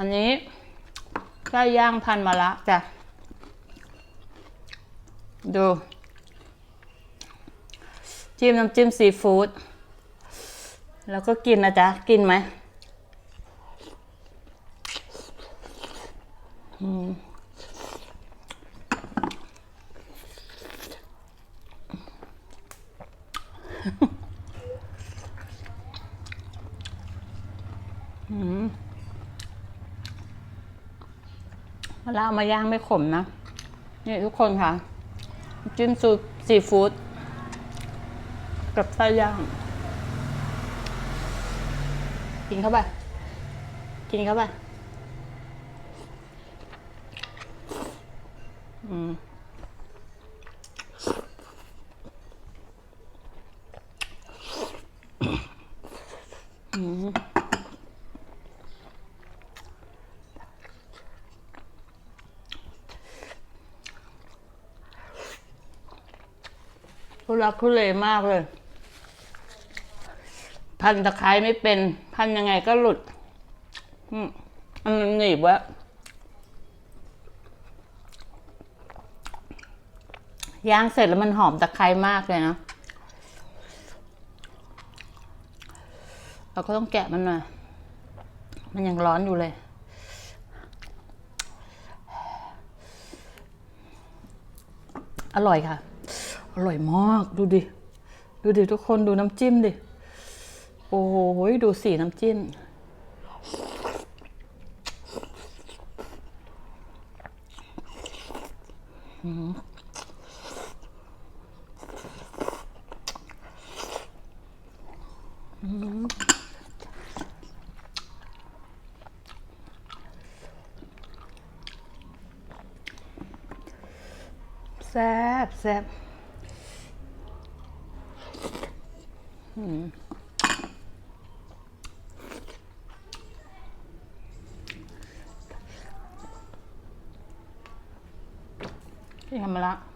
อันนี้ไก่ย่างพันมะละจ้ะ ดู จิ้มน้ำจิ้มซีฟู้ด แล้วก็กินนะจ๊ะ กินไหมอืมอืม เวลาเอามาย่างไม่ขมนะนี่ทุกคนค่ะ จิ้มซูซีฟู้ดกับไส้ย่าง กินเข้าไปกินเข้าไปอืมอืม ทุรักทุเลมากเลย พันตะไคร้ไม่เป็น พันยังไงก็หลุด อืมอันมันหนีบวะย่างเสร็จแล้วมันหอมตะไคร้มากเลยนะ เราก็ต้องแกะมันหน่อย มันยังร้อนอยู่เลย อร่อยค่ะ อร่อยมาก ดูดิ ดูดิทุกคนดูน้ำจิ้มดิ โอ้ยดูสีน้ำจิ้มแซ่บแซ่บ ที่ทำมาละ